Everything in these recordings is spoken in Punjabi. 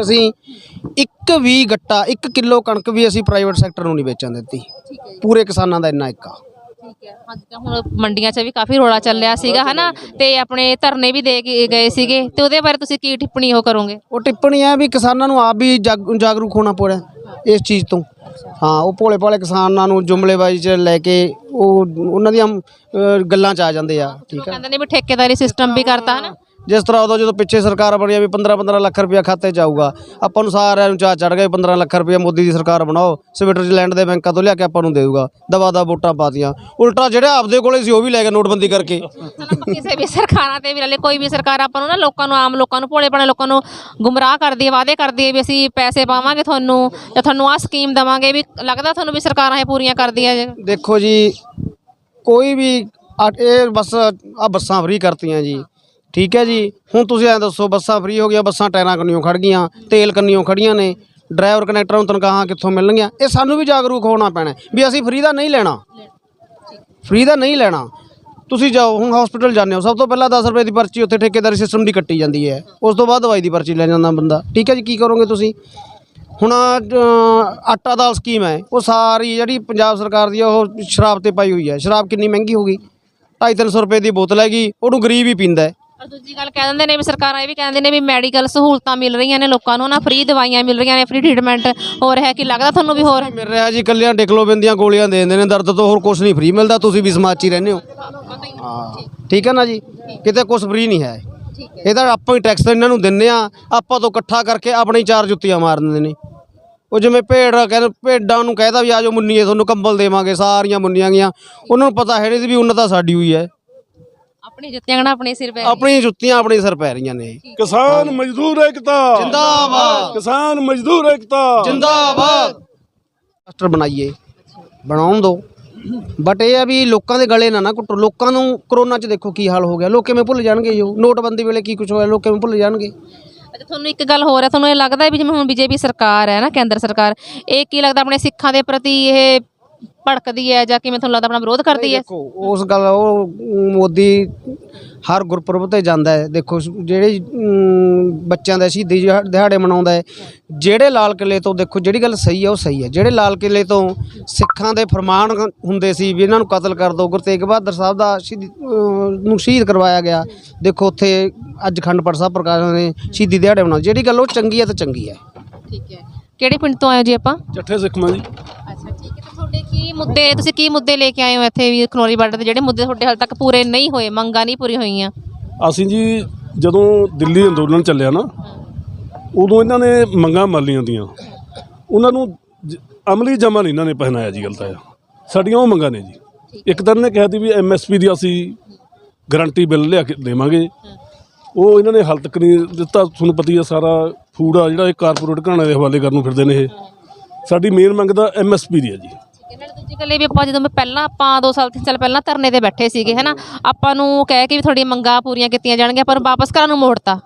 ਅਸੀਂ ਇੱਕ ਵੀ ਗੱਟਾ 1 ਕਿਲੋ ਕਣਕ ਵੀ ਅਸੀਂ ਪ੍ਰਾਈਵੇਟ ਸੈਕਟਰ ਨੂੰ ਨਹੀਂ ਵੇਚਣ ਦਿੱਤੀ। ਹੈ ਪੂਰੇ ਕਿਸਾਨਾਂ ਦਾ ਇੰਨਾ ਇੱਕ ਠੀਕ ਹੈ। ਅੱਜ ਤਾਂ ਹੁਣ ਮੰਡੀਆਂ 'ਚ ਵੀ ਕਾਫੀ ਰੋਲਾ ਚੱਲਿਆ ਸੀਗਾ ਹਨਾ? ਤੇ ਆਪਣੇ ਧਰਨੇ ਵੀ ਦੇ ਕੇ ਗਏ ਸੀਗੇ। ਤੇ ਉਹਦੇ ਬਾਰੇ ਤੁਸੀਂ ਕੀ ਟਿੱਪਣੀ ਉਹ ਕਰੋਗੇ? ਉਹ ਟਿੱਪਣੀ ਹੈ ਵੀ ਕਿਸਾਨਾਂ ਨੂੰ ਆਪ ਵੀ ਜਾਗ- ਜਾਗਰੂਕ ਹੋਣਾ ਪੜਾ ਇਸ ਚੀਜ਼ ਤੋਂ। ਹਾਂ ਉਹ ਭੋਲੇ ਭਾਲੇ ਕਿਸਾਨਾਂ ਨੂੰ ਜੁਮਲੇਬਾਜ਼ੀ 'ਚ ਲੈ ਕੇ ਉਹ ਉਹਨਾਂ ਦੀਆਂ ਗੱਲਾਂ 'ਚ ਆ ਜਾਂਦੇ ਆ। ਠੀਕ ਹੈ। ਕਹਿੰਦੇ ਨੇ ਵੀ ਠੇਕੇਦਾਰੀ ਸਿਸਟਮ ਵੀ ਕਰਤਾ ਹਨਾ? ਜਿਸ ਤਰ੍ਹਾਂ ਉਦੋਂ ਜਦੋਂ ਪਿੱਛੇ ਸਰਕਾਰ ਬਣੀ ਆ ਵੀ 15 15 ਲੱਖ ਰੁਪਇਆ ਖਾਤੇ 'ਚ ਆਊਗਾ ਆਪਾਂ ਨੂੰ ਸਾਰਿਆਂ ਨੂੰ ਚਾਹ ਚੜ ਗਿਆ 15 ਲੱਖ ਰੁਪਇਆ ਮੋਦੀ ਦੀ ਸਰਕਾਰ ਬਣਾਓ ਸਵਿਟਜ਼ਰਲੈਂਡ ਦੇ ਬੈਂਕਾਂ ਤੋਂ ਲਿਆ ਕੇ ਆਪਾਂ ਨੂੰ ਦੇਊਗਾ ਦਵਾ ਦਾ ਵੋਟਾਂ ਪਾਤੀਆਂ। ਉਲਟਾ ਜਿਹੜੇ ਆਪਦੇ ਕੋਲੇ ਸੀ ਉਹ ਵੀ ਲੈ ਗਏ ਨੋਟਬੰਦੀ ਕਰਕੇ। ਕਿਸੇ ਵੀ ਸਰਕਾਰਾਂ ਤੇ ਵੀ ਲੈ ਕੋਈ ਵੀ ਸਰਕਾਰ ਆਪਾਂ ਨੂੰ ਨਾ ਲੋਕਾਂ ਨੂੰ ਆਮ ਲੋਕਾਂ ਨੂੰ ਭੋਲੇ ਭਾਲੇ ਲੋਕਾਂ ਨੂੰ ਗੁੰਮਰਾਹ ਕਰਦੀ ਹੈ ਵਾਅਦੇ ਕਰਦੀ ਹੈ ਵੀ ਅਸੀਂ ਪੈਸੇ ਪਾਵਾਂਗੇ ਤੁਹਾਨੂੰ ਜਾਂ ਤੁਹਾਨੂੰ ਆਹ ਸਕੀਮ ਦਵਾਂਗੇ ਵੀ ਲੱਗਦਾ ਤੁਹਾਨੂੰ ਵੀ ਸਰਕਾਰਾਂ ਇਹ ਪੂਰੀਆਂ ਕਰਦੀਆਂ ਜੇ। ਦੇਖੋ ਜੀ ਕੋਈ ਵੀ ਆ- ਇਹ ਬਸ ਆ ਬੱਸਾਂ ਫ੍ਰੀ ਕਰਤੀਆਂ ਜੀ। ਠੀਕ ਹੈ ਜੀ? ਹੁਣ ਤੁਸੀਂ ਐਂ ਦੱਸੋ ਬੱਸਾਂ ਫ੍ਰੀ ਹੋ ਗਈਆਂ ਬੱਸਾਂ ਟਾਇਰਾਂ ਕੰਨੀਓ ਖੜ ਗਈਆਂ ਤੇਲ ਕੰਨੀਓ ਖੜੀਆਂ ਨੇ ਡਰਾਈਵਰ ਕਨੈਕਟਰਾਂ ਨੂੰ ਤਨਖਾਹਾਂ ਕਿੱਥੋਂ ਮਿਲਣਗੀਆਂ? ਇਹ ਸਾਨੂੰ ਵੀ ਜਾਗਰੂਕ ਹੋਣਾ ਪੈਣਾ ਵੀ ਅਸੀਂ ਫ੍ਰੀ ਦਾ ਨਹੀਂ ਲੈਣਾ। ਫ੍ਰੀ ਦਾ ਨਹੀਂ ਲੈਣਾ। ਤੁਸੀਂ ਜਾਓ ਹੁਣ ਹਸਪੀਟਲ ਜਾਂਦੇ ਹੋ ਸਭ ਤੋਂ ਪਹਿਲਾਂ 10 ਰੁਪਏ ਦੀ ਪਰਚੀ ਉੱਥੇ ਠੇਕੇਦਾਰੀ ਸਿਸਟਮ ਦੀ ਕੱਟੀ ਜਾਂਦੀ ਹੈ। ਉਸ ਤੋਂ ਬਾਅਦ ਦਵਾਈ ਦੀ ਪਰਚੀ ਲੈ ਜਾਂਦਾ ਬੰਦਾ। ਠੀਕ ਹੈ ਜੀ ਕੀ ਕਰੋਗੇ ਤੁਸੀਂ? ਹੁਣ ਆਟਾ ਦਾਲ ਸਕੀਮ ਹੈ ਉਹ ਸਾਰੀ ਜਿਹੜੀ ਪੰਜਾਬ ਸਰਕਾਰ ਦੀ ਆ, ਉਹ ਸ਼ਰਾਬ ਤੇ ਪਾਈ ਹੋਈ ਹੈ। ਸ਼ਰਾਬ ਕਿੰਨੀ ਮਹਿੰਗੀ ਹੋ ਗਈ? 250 ਰੁਪਏ ਦੀ ਬੋਤਲ ਹੈਗੀ ਉਹਨੂੰ ਗਰੀਬ ਹੀ ਪੀਂਦਾ ਔਰ ਦੂਜੀ ਗੱਲ ਕਹਿ ਦਿੰਦੇ ਨੇ ਵੀ ਸਰਕਾਰਾਂ ਇਹ ਵੀ ਕਹਿੰਦੇ ਨੇ ਵੀ ਮੈਡੀਕਲ ਸਹੂਲਤਾਂ ਮਿਲ ਰਹੀਆਂ ਨੇ ਲੋਕਾਂ ਨੂੰ ਨਾ ਫ੍ਰੀ ਦਵਾਈਆਂ ਮਿਲ ਰਹੀਆਂ ਨੇ ਫ੍ਰੀ ਟ੍ਰੀਟਮੈਂਟ ਹੋ ਰਿਹਾ ਕਿ, ਲੱਗਦਾ ਤੁਹਾਨੂੰ ਵੀ ਹੋਰ? ਮਿਲ ਰਿਹਾ ਜੀ ਕੱਲਿਆਂ ਡਿਕਲੋਬਿਨ ਦੀਆਂ ਗੋਲੀਆਂ ਦੇ ਦਿੰਦੇ ਨੇ, ਦਰਦ ਤੋਂ ਹੋਰ ਕੁਝ ਨਹੀਂ ਫ੍ਰੀ ਮਿਲਦਾ, ਤੁਸੀਂ ਵੀ ਸਮਾਜ 'ਚ ਹੀ ਰਹਿੰਦੇ ਹੋ। ਹਾਂ, ਠੀਕ ਹੈ ਨਾ ਜੀ? ਕਿਤੇ ਕੁਝ ਫ੍ਰੀ ਨਹੀਂ ਹੈ। ਇਹਦਾ ਆਪਾਂ ਹੀ ਟੈਕਸ ਇਹਨਾਂ ਨੂੰ ਦਿੰਨੇ ਆ, ਆਪਾਂ ਤੋਂ ਇਕੱਠਾ ਕਰਕੇ ਆਪਣੇ ਚਾਰ ਜੁੱਤੀਆਂ ਮਾਰ ਦਿੰਦੇ ਨੇ। ਉਹ ਜਿਵੇਂ ਭੇਡ ਕਹਿੰਦੇ ਭੇਡਾਂ ਨੂੰ ਕਹਿਦਾ ਵੀ ਆਜੋ ਮੁੰਨੀਏ ਤੁਹਾਨੂੰ ਕੰਬਲ ਦੇਵਾਂਗੇ, ਸਾਰੀਆਂ ਮੁੰਨੀਆਂ ਗਈਆਂ। ਉਹਨਾਂ ਨੂੰ ਪਤਾ ਹੈ ਨਹੀਂ ਸੀ ਵੀ ਉਹਨਾਂ ਤਾਂ ਸਾਡੀ ਹੋਈ ਹੈ। ਆਪਣੀ ਜੁੱਤੀਆਂ ਗਣਾ ਆਪਣੇ ਸਿਰ ਪੈ ਆਪਣੀਆਂ ਜੁੱਤੀਆਂ ਆਪਣੇ ਸਿਰ ਪੈ ਰਹੀਆਂ ਨੇ। ਕਿਸਾਨ ਮਜ਼ਦੂਰ ਏਕਤਾ। ਜਿੰਦਾਬਾਦ। ਕਿਸਾਨ ਮਜ਼ਦੂਰ ਏਕਤਾ। ਜਿੰਦਾਬਾਦ। ਮਾਸਟਰ ਬਣਾਈਏ। ਬਣਾਉਣ ਦੋ। ਬਟ ਇਹ ਆ ਵੀ ਲੋਕਾਂ ਦੇ ਗਲੇ ਨਾ ਨਾ ਘੁੱਟੋ ਲੋਕਾਂ ਨੂੰ ਕਰੋਨਾ 'ਚ ਦੇਖੋ ਕੀ ਹਾਲ ਹੋ ਗਿਆ। ਲੋਕ ਕਿਵੇਂ ਭੁੱਲ ਜਾਣਗੇ ਜੋ ਨੋਟਬੰਦੀ ਵੇਲੇ ਕੀ ਕੁਝ ਹੋਇਆ? ਲੋਕ ਕਿਵੇਂ ਭੁੱਲ ਜਾਣਗੇ? ਅੱਛਾ ਤੁਹਾਨੂੰ ਇੱਕ ਗੱਲ ਹੋਰ ਹੈ। ਤੁਹਾਨੂੰ ਇਹ ਲੱਗਦਾ ਹੈ ਵੀ ਜਿਵੇਂ ਹੁਣ ਬੀਜੇਪੀ ਸਰਕਾਰ ਹੈ ਨਾ ਕੇਂਦਰ ਸਰਕਾਰ ਇਹ ਕੀ ਲੱਗਦਾ ਆਪਣੇ ਸਿੱਖਾਂ ਦੇ ਪ੍ਰਤੀ ਇਹ ਭੜਕਦੀ ਹੈ ਜਾਂ ਕਿਵੇਂ ਤੁਹਾਨੂੰ ਲੱਗਦਾ ਆਪਣਾ ਵਿਰੋਧ ਕਰਦੀ ਹੈ? ਦੇਖੋ ਉਸ ਗੱਲ ਉਹ ਮੋਦੀ ਹਰ ਗੁਰਪੁਰਬ ਤੇ ਜਾਂਦਾ ਹੈ। ਦੇਖੋ ਜਿਹੜੇ ਅਮ, ਬੱਚਿਆਂ ਦਾ ਸ਼ਹੀਦੀ ਦਿਹਾ- ਦਿਹਾੜੇ ਮਨਾਉਂਦਾ ਹੈ ਜਿਹੜੇ ਲਾਲ ਕਿਲੇ ਤੋਂ ਦੇਖੋ ਜਿਹੜੀ ਗੱਲ ਸਹੀ ਹੈ ਉਹ ਸਹੀ ਹੈ। ਜਿਹੜੇ ਲਾਲ ਕਿਲੇ ਤੋਂ ਸਿੱਖਾਂ ਦੇ ਫਰਮਾਨ ਹੁੰਦੇ ਸੀ ਵੀ ਇਹਨਾਂ ਨੂੰ ਕਤਲ ਕਰ ਦਿਓ ਗੁਰੂ ਤੇਗ ਬਹਾਦਰ ਸਾਹਿਬ ਦਾ ਸ਼ਹੀਦੀ ਅਮ, ਨੂੰ ਸ਼ਹੀਦ ਕਰਵਾਇਆ ਗਿਆ। ਦੇਖੋ ਉੱਥੇ ਅੱਜ ਖੰਡ ਪਾਠ ਸਾਹਿਬ ਪ੍ਰਕਾਸ਼ ਨੇ ਸ਼ਹੀਦੀ ਦਿਹਾੜੇ ਮਨਾਉ ਜਿਹੜੀ ਗੱਲ ਉਹ ਚੰਗੀ ਹੈ ਤਾਂ ਚੰਗੀ ਹੈ। ਠੀਕ ਹੈ। ਕਿਹੜੇ ਪਿੰਡ ਤੋਂ ਆਏ ਹੋ ਜੀ ਆਪਾਂ? ਚੱਠੇ ਸਿੱਖਾਂ ਜੀ ਅੱਛਾ ਠੀਕ ਹੈ ਤੇ ਤੁਹਾਡੇ ਕੀ ਮੁੱਦੇ ਤੁਸੀਂ ਕੀ ਮੁੱਦੇ ਲੈ ਕੇ ਆਏ ਹੋ ਇੱਥੇ ਵੀ ਖਨੌਰੀ ਬਾਰਡਰ ਤੇ? ਜਿਹੜੇ ਮੁੱਦੇ ਤੁਹਾਡੇ ਹਾਲ ਤੱਕ ਪੂਰੇ ਨਹੀਂ ਹੋਏ ਮੰਗਾਂ ਨਹੀਂ ਪੂਰੀ ਹੋਈਆਂ। ਅਸੀਂ ਜੀ ਜਦੋਂ ਦਿੱਲੀ ਅੰਦੋਲਨ ਚੱਲਿਆ ਨਾ ਉਦੋਂ ਇਹਨਾਂ ਨੇ ਮੰਗਾਂ ਮੱਲੀਆਂ ਦੀਆਂ ਉਹਨਾਂ ਨੂੰ ਜ- ਅਮਲੀ ਜਮਾ ਨਹੀਂ ਇਹਨਾਂ ਨੇ ਪਹਿਨਾਇਆ ਜੀ ਗਲਤ ਆ ਸਾਡੀਆਂ ਉਹ ਮੰਗਾਂ ਨੇ ਜੀ। ਇੱਕ ਤਾਂ ਨੇ ਕਿਹਾ ਸੀ ਵੀ ਐਮਐਸਪੀ ਦੀ ਅਸੀਂ ਗਾਰੰਟੀ ਬਿੱਲ ਲਿਆ ਕੇ ਦੇਵਾਂਗੇ। ਉਹ ਇਹਨਾਂ ਨੇ ਹਾਲ ਤੱਕ ਨਹੀਂ ਦਿੱਤਾ। ਤੁਹਾਨੂੰ ਪਤਾ ਹੀ ਆ ਸਾਰਾ ਫੂਡ ਆ ਜਿਹੜਾ ਇਹ ਕਾਰਪੋਰੇਟ ਘਰਾਣੇ ਦੇ ਹਵਾਲੇ ਕਰਨ ਨੂੰ ਫਿਰਦੇ ਨੇ ਇਹ। ਸਾਡੀ ਮੇਨ ਮੰਗ ਤਾਂ ਐਮਐਸਪੀ ਦੀ ਹੈ ਜੀ। ਇਹਨਾਂ ਨੇ ਦੂਜੀ ਗੱਲ ਇਹ ਵੀ ਆਪਾਂ ਜਦੋਂ ਮੈਂ ਪਹਿਲਾਂ ਆਪਾਂ 2 ਸਾਲ 3 ਸਾਲ ਪਹਿਲਾਂ ਧਰਨੇ ਤੇ ਬੈਠੇ ਸੀਗੇ ਹੈਨਾ ਆਪਾਂ ਨੂੰ ਕਹਿ ਕੇ ਵੀ ਤੁਹਾਡੀਆਂ ਮੰਗਾਂ ਪੂਰੀਆਂ ਕੀਤੀਆਂ ਜਾਣਗੀਆਂ ਪਰ ਵਾਪਸ ਘਰਾਂ ਨੂੰ ਮੋੜਤਾ।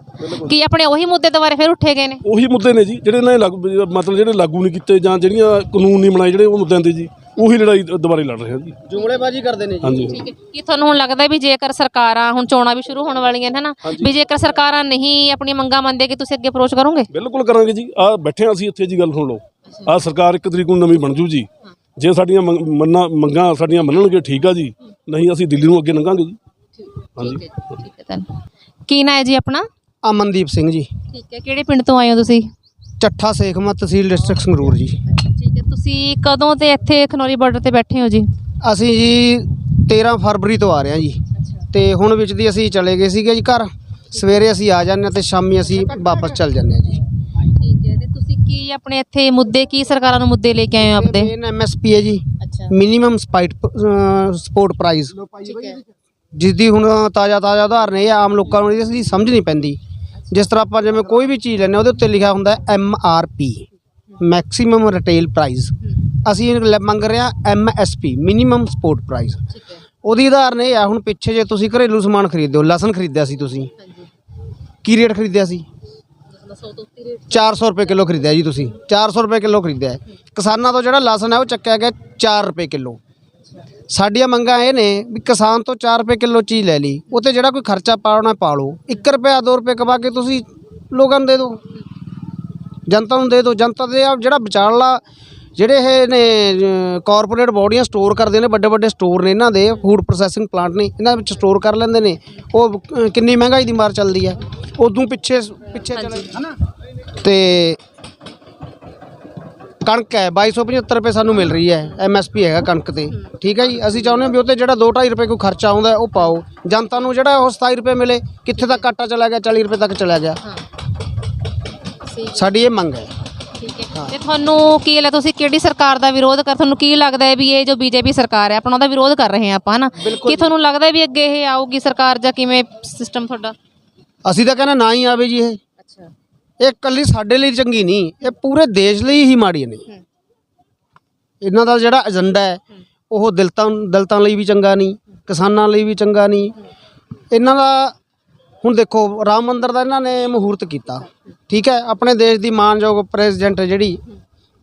ਕੀ ਆਪਣੇ ਉਹੀ ਮੁੱਦੇ ਦੁਬਾਰੇ ਫਿਰ ਉੱਠੇ ਗਏ ਨੇ? ਉਹੀ ਮੁੱਦੇ ਨੇ ਜੀ ਜਿਹੜੇ ਇਹਨਾਂ ਨੇ ਲਾਗੂ ਮਤਲਬ ਜਿਹੜੇ ਲਾਗੂ ਨਹੀਂ ਕੀਤੇ ਜਾਂ ਜਿਹੜੀਆਂ ਕਾਨੂੰਨ ਨਹੀਂ ਬਣਾਏ ਜਿਹੜੇ ਉਹ ਮੁੱਦਿਆਂ ਤੇ ਜੀ ਉਹੀ ਲੜਾਈ ਦੁਬਾਰੇ ਲੜ ਰਹੇ ਹਾਂ ਜੀ। ਜੁਮਲੇਬਾਜ਼ੀ ਕਰਦੇ ਨੇ ਜੀ। ਹਾਂਜੀ। ਠੀਕ ਹੈ। ਕੀ ਤੁਹਾਨੂੰ ਹੁਣ ਲੱਗਦਾ ਵੀ ਜੇਕਰ ਸਰਕਾਰਾਂ ਹੁਣ ਚੋਣਾਂ ਵੀ ਸ਼ੁਰੂ ਹੋਣ ਵਾਲੀਆਂ ਨੇ ਹੈਨਾ ਵੀ ਜੇਕਰ ਸਰਕਾਰਾਂ ਨਹੀਂ ਆਪਣੀ ਮੰਗਾਂ ਮੰਨਦੇ ਕਿ ਤੁਸੀਂ ਅੱਗੇ ਅਪਰੋਚ ਕਰੋਗੇ? ਬਿਲਕੁਲ ਕਰਾਂਗੇ ਜੀ। ਆ ਬੈਠੇ ਹਾਂ ਅਸੀਂ ਇੱਥੇ ਜੀ ਗੱਲ ਸੁਣ ਲਓ। ਆ ਸਰਕਾਰ ਇੱਕ ਤਰੀਕ ਨੂੰ ਨਵੀਂ ਬਣ ਜੂ ਜੀ। ਜੇ ਸਾਡੀਆਂ ਮੰਗ- ਮੰਨਾਂ ਮੰਗਾਂ ਸਾਡੀਆਂ ਮੰਨਣਗੇ ਠੀਕ ਆ ਜੀ। ਨਹੀਂ ਅਸੀਂ ਦਿੱਲੀ ਨੂੰ ਅੱਗੇ ਲੰਘਾਂਗੇ ਜੀ। ਹਾਂਜੀ। ਠੀਕ ਹੈ ਤਾਂ ਕੀ ਨਾਂ ਹੈ ਜੀ ਆਪਣਾ? ਅਮਨਦੀਪ ਸਿੰਘ ਜੀ। ਠੀਕ ਹੈ ਕਿਹੜੇ ਪਿੰਡ ਤੋਂ ਆਏ ਹੋ ਤੁਸੀਂ? ਚੱਠਾ ਸੇਖਮਾ ਤਹਿਸੀਲ ਡਿਸਟ੍ਰਿਕਟ ਸੰਗਰੂਰ ਜੀ। ਠੀਕ ਹੈ ਤੁਸੀਂ ਕਦੋਂ ਤੇ ਇੱਥੇ ਖਨੌਰੀ ਬਾਰਡਰ ਤੇ ਬੈਠੇ ਹੋ ਜੀ? ਅਸੀਂ ਜੀ 13 ਫਰਵਰੀ ਤੋਂ ਆ ਰਹੇ ਹਾਂ ਜੀ। ਤੇ ਹੁਣ ਵਿੱਚ ਦੀ ਅਸੀਂ ਚਲੇ ਗਏ ਸੀਗੇ ਜੀ ਘਰ। ਸਵੇਰੇ ਅਸੀਂ ਆ ਜਾਂਦੇ ਹਾਂ ਤੇ ਸ਼ਾਮੀ ਅਸੀਂ ਵਾਪਸ ਚੱਲ ਜਾਂਦੇ ਹਾਂ ਜੀ। ਕੀ ਆਪਣੇ ਇੱਥੇ ਮੁੱਦੇ ਕੀ ਸਰਕਾਰਾਂ ਨੂੰ ਮੁੱਦੇ ਲੈ ਕੇ ਆਏ ਹੋ ਆਪਦੇ? ਮੇਨ ਐਮਐਸਪੀ ਹੈ ਜੀ। ਅੱਛਾ। ਮਿਨੀਮਮ ਸਪਾਈਟ ਸਪੋਰਟ ਪ੍ਰਾਈਸ ਠੀਕ ਹੈ। ਜਿਸ ਦੀ ਹੁਣ ਤਾਜ਼ਾ ਤਾਜ਼ਾ ਉਦਾਹਰਨ ਇਹ ਆਮ ਲੋਕਾਂ ਨੂੰ ਇਸ ਦੀ ਸਮਝ ਨਹੀਂ ਪੈਂਦੀ। ਜਿਸ ਤਰ੍ਹਾਂ ਆਪਾਂ ਜਿਵੇਂ ਕੋਈ ਵੀ ਚੀਜ਼ ਲੈਂਦੇ ਉਹਦੇ ਉੱਤੇ ਲਿਖਿਆ ਹੁੰਦਾ M R P maximum retail price ਅਸੀਂ ਮੰਗ ਰਹੇ ਹਾਂ M S P minimum support price ਉਹਦੀ ਉਦਾਹਰਨ ਇਹ ਆ ਹੁਣ ਪਿੱਛੇ ਜੇ ਤੁਸੀਂ ਘਰੇਲੂ ਸਮਾਨ ਖਰੀਦਦੇ ਹੋ ਲਸਣ ਖਰੀਦਿਆ ਸੀ ਤੁਸੀਂ। ਕੀ ਰੇਟ ਖਰੀਦਿਆ ਸੀ? 100 ਤੋਂ ਉੱਤੇ ਰੇਟ 400 ਰੁਪਏ ਕਿਲੋ ਖਰੀਦਿਆ ਜੀ ਤੁਸੀਂ। 400 ਰੁਪਏ ਕਿਲੋ ਖਰੀਦਿਆ ਹੈ। ਕਿਸਾਨਾਂ ਤੋਂ ਜਿਹੜਾ ਲਸਣ ਹੈ ਉਹ ਚੱਕਿਆ ਗਿਆ 4 ਰੁਪਏ ਕਿਲੋ। ਸਾਡੀਆਂ ਮੰਗਾਂ ਇਹ ਨੇ ਵੀ ਕਿਸਾਨ ਤੋਂ 4 ਰੁਪਏ ਕਿਲੋ ਚੀਜ਼ ਲੈ ਲਈ। ਉਹ ਤੇ ਜਿਹੜਾ ਕੋਈ ਖਰਚਾ ਪਾਉਣਾ ਪਾ ਲਓ। 1 ਰੁਪਿਆ 2 ਰੁਪਏ ਕਮਾ ਕੇ ਤੁਸੀਂ ਲੋਕਾਂ ਨੂੰ ਦੇ ਦਿਓ। ਜਨਤਾ ਨੂੰ ਦੇ ਦਿਓ। ਜਨਤਾ ਦੇ ਆ ਜਿਹੜਾ ਵਿਚਾਰਲਾ ਜਿਹੜੇ ਇਹ ਨੇ ਕਾਰਪੋਰੇਟ ਬੋਡੀਆਂ ਸਟੋਰ ਕਰਦੇ ਨੇ ਵੱਡੇ ਵੱਡੇ ਸਟੋਰ ਨੇ ਇਹਨਾਂ ਦੇ। ਫੂਡ ਪ੍ਰੋਸੈਸਿੰਗ ਪਲਾਂਟ ਨੇ ਇਹਨਾਂ ਵਿੱਚ ਸਟੋਰ ਕਰ ਲੈਂਦੇ ਨੇ। ਉਹ ਅ, ਕਿੰਨੀ ਮਹਿੰਗਾਈ ਦੀ ਮਾਰ ਚੱਲਦੀ ਹੈ। ਉਦੋਂ ਪਿੱਛੇ ਪਿੱਛੇ ਚਲੇ ਹਨਾ? ਤੇ ਕਣਕ ਹੈ 2275 ਰੁਪਏ ਸਾਨੂੰ ਮਿਲ ਰਹੀ ਹੈ ਐਮਐਸਪੀ ਹੈਗਾ ਕਣਕ ਤੇ। ਠੀਕ ਹੈ ਜੀ? ਅਸੀਂ ਚਾਹੁੰਦੇ ਹਾਂ ਵੀ ਉੱਤੇ ਜਿਹੜਾ 2.5 ਰੁਪਏ ਕੋਈ ਖਰਚਾ ਆਉਂਦਾ ਉਹ ਪਾਓ। ਜਨਤਾ ਨੂੰ ਜਿਹੜਾ ਉਹ 27 ਰੁਪਏ ਮਿਲੇ ਕਿੱਥੇ ਤੱਕ ਆਟਾ ਚਲਾ ਗਿਆ 40 ਰੁਪਏ ਤੱਕ ਚਲਾ ਗਿਆ। ਸਾਡੀ ਇਹ ਮੰਗ ਹੈ। ਠੀਕ ਹੈ। ਤੇ ਤੁਹਾਨੂੰ ਕੀ ਲੱਗਦਾ ਤੁਸੀਂ ਕਿਹੜੀ ਸਰਕਾਰ ਦਾ ਵਿਰੋਧ ਕਰ ਤੁਹਾਨੂੰ ਕੀ ਲੱਗਦਾ ਹੈ ਵੀ ਇਹ ਜੋ ਬੀਜੇਪੀ ਸਰਕਾਰ ਹੈ ਆਪਣਾ ਉਹਦਾ ਵਿਰੋਧ ਕਰ ਰਹੇ ਆਪਾਂ ਹਨਾ? ਕੀ ਤੁਹਾਨੂੰ ਲੱਗਦਾ ਵੀ ਅੱਗੇ ਇਹ ਆਊਗੀ ਸਰਕਾਰ ਜਾਂ ਕਿਵੇਂ ਸਿਸਟਮ ਤੁਹਾਡਾ? ਅਸੀਂ ਤਾਂ ਕਹਿੰਦੇ ਨਾ ਹੀ ਆਵੇ ਜੀ ਇਹ। ਅੱਛਾ। ਇਹ ਇਕੱਲੀ ਸਾਡੇ ਲਈ ਚੰਗੀ ਨਹੀਂ ਇਹ ਪੂਰੇ ਦੇਸ਼ ਲਈ ਹੀ ਮਾੜੀ ਨੇ। ਇਹਨਾਂ ਦਾ ਜਿਹੜਾ ਏਜੰਡਾ ਹੈ ਉਹ ਦਲਿਤਾਂ ਦਲਿਤਾਂ ਲਈ ਵੀ ਚੰਗਾ ਨਹੀਂ ਕਿਸਾਨਾਂ ਲਈ ਵੀ ਚੰਗਾ ਨਹੀਂ। ਇਹਨਾਂ ਦਾ ਹੁਣ ਦੇਖੋ ਰਾਮ ਮੰਦਿਰ ਦਾ ਇਹਨਾਂ ਨੇ ਮਹੂਰਤ ਕੀਤਾ। ਠੀਕ ਹੈ ਆਪਣੇ ਦੇਸ਼ ਦੀ ਮਾਨਯੋਗ ਪ੍ਰੈਜ਼ੀਡੈਂਟ ਜਿਹੜੀ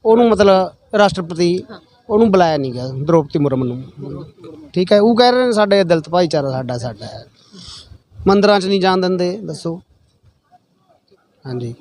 ਉਹਨੂੰ ਮਤਲਬ ਰਾਸ਼ਟਰਪਤੀ ਉਹਨੂੰ ਬੁਲਾਇਆ ਨਹੀਂ ਗਿਆ ਦ੍ਰੋਪਦੀ ਮੁਰਮੂ ਨੂੰ। ਠੀਕ ਹੈ ਉਹ ਕਹਿ ਰਹੇ ਨੇ ਸਾਡੇ ਦਲਿਤ ਭਾਈਚਾਰਾ ਸਾਡਾ ਸਾਡਾ ਹੈ। ਮੰਦਰਾਂ 'ਚ ਨਹੀਂ ਜਾਣ ਦਿੰਦੇ ਦੱਸੋ। ਹਾਂਜੀ।